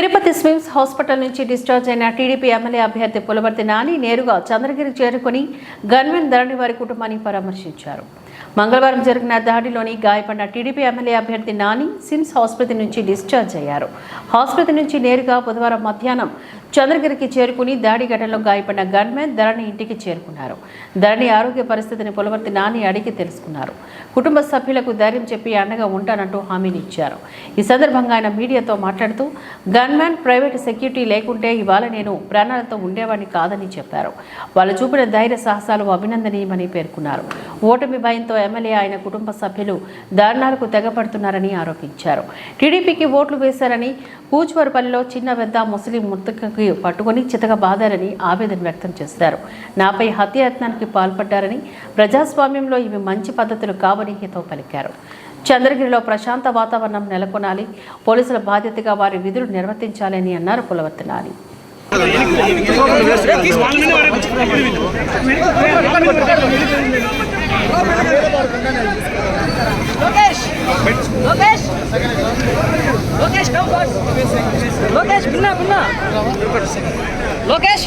Tirupati SVIMS hospital నుంచి discharge అయిన TDP MLA అభ్యర్థి పులవర్తి నాని నేరుగా చంద్రగిరి చేరుకుని గన్మెన్ ధరణి వారి కుటుంబాన్ని పరామర్శించారు. మంగళవారం జరిగిన దాడిలోని గాయపడిన టీడీపీ ఎమ్మెల్యే అభ్యర్థి నాని సిమ్స్ ఆసుపత్రి నుంచి డిశ్చార్జ్ అయ్యారు. ఆసుపత్రి నుంచి నేరుగా బుధవారం మధ్యాహ్నం చంద్రగిరికి చేరుకుని దాడి ఘటనలో గాయపడిన గన్మెన్ ధరణి ఇంటికి చేరుకున్నారు. ధరణి ఆరోగ్య పరిస్థితిని పులవర్తి నాని అడిగి తెలుసుకున్నారు. కుటుంబ సభ్యులకు ధైర్యం చెప్పి అండగా ఉంటానంటూ హామీని ఇచ్చారు. ఈ సందర్భంగా ఆయన మీడియాతో మాట్లాడుతూ గన్మెన్ ప్రైవేట్ సెక్యూరిటీ లేకుంటే ఇవాళ నేను ప్రాణాలతో ఉండేవాడిని కాదని చెప్పారు. వాళ్ళు చూపిన ధైర్య సాహసాలు అభినందనీయమని పేర్కొన్నారు. ఓటమి భయంతో ఎమ్మెల్యే ఆయన కుటుంబ సభ్యులు దారుణాలకు తెగపడుతున్నారని ఆరోపించారు. టీడీపీకి ఓట్లు వేశారని కూచువరపల్లిలో చిన్న పెద్ద ముస్లిం మృతకకి పట్టుకొని చితక బాధారని ఆవేదన వ్యక్తం చేశారు. నాపై హత్యాయత్నానికి పాల్పడ్డారని ప్రజాస్వామ్యంలో ఇవి మంచి పద్ధతులు కావని హితవు పలికారు. చంద్రగిరిలో ప్రశాంత వాతావరణం నెలకొనాలి పోలీసుల బాధ్యతగా వారి విధులు నిర్వర్తించాలని అన్నారు పులవర్తనాలి లోకేష్! లోకేష్! లోకేష్ కమ్ ఫాస్ట్ లోకేష్ బిన్నా బిన్నా లోకేష్!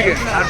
এদিকে আর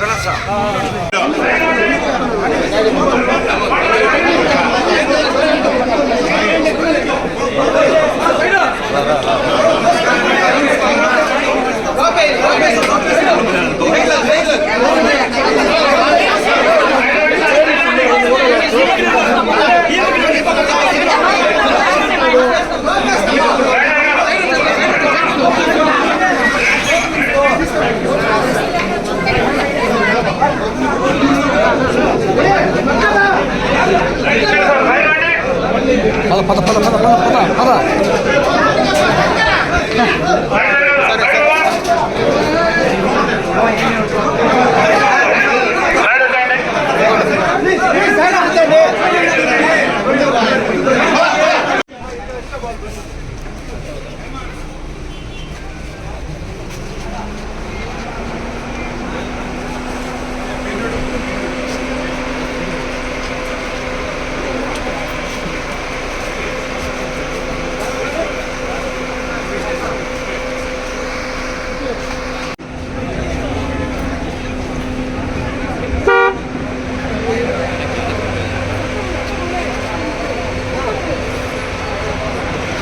পাতা পাতা পাতা পাতা পাতা পাতা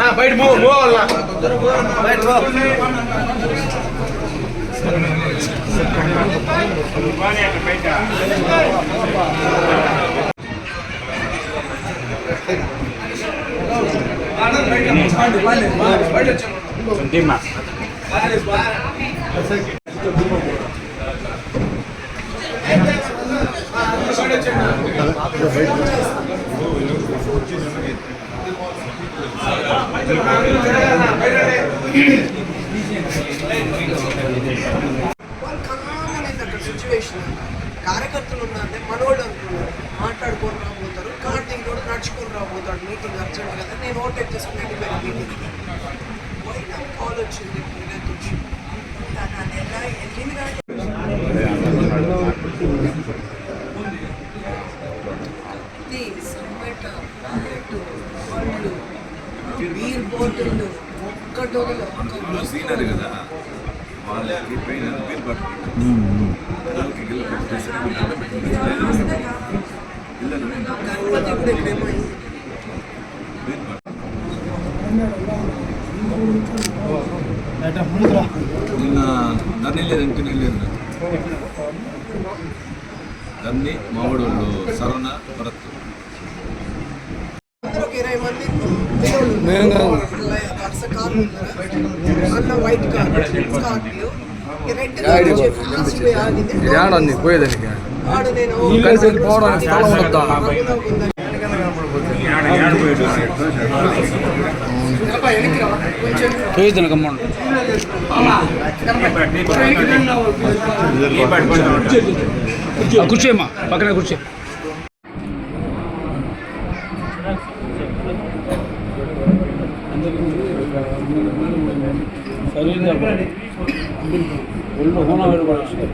நான் போயிட்டு மூவ் மூவ் வரலாம் போயிட்டு போ சந்தீமா பயிட்டு సిచ్యువేషన్ కార్యకర్తలు ఉన్నారంటే మనోళ్ళు అనుకున్నారు మాట్లాడుకొని రాబోతారు కార్తీక్ కూడా నడుచుకొని రాబోతాడు. మీటింగ్ అర్జెంట్ కదా. నేను ఓట్ వచ్చేసుకుని వెళ్ళిపోయాను మీటింగ్కి పోయినా కాల్ వచ్చింది మీరే వచ్చి నా నెల వెళ్ళింది కానీ కత్తి సమ్మట బుల్లెట్ పండ్లు బీర్ బాటిల్ ఒక్కటి వదలు ఒక్క సీనియర్ కదా వాళ్ళకి పైన బిల్ పట్టుకుంటారు పిల్లలకి గిల్ల పెట్టేసి గణపతి కూడా ఇక్కడేమో అయింది. బిల్ పట్టు నిన్న ధర్నీ లేదంటే నేను లేదు ధర్నీ మామిడి వాళ్ళు సరవణ భరత్ ఏడండి పోయేదానికి కలిసి వెళ్ళిపోవడానికి స్థలం ఉండొద్దా? పోయేదానికి అమౌంట్ కూర్చోమ్మా పక్కనే కూర్చో ಸರಿ ಒಳ್ಳೆ ಹೂನ ಹೇಳ್ಕೊಳ್ಳಿ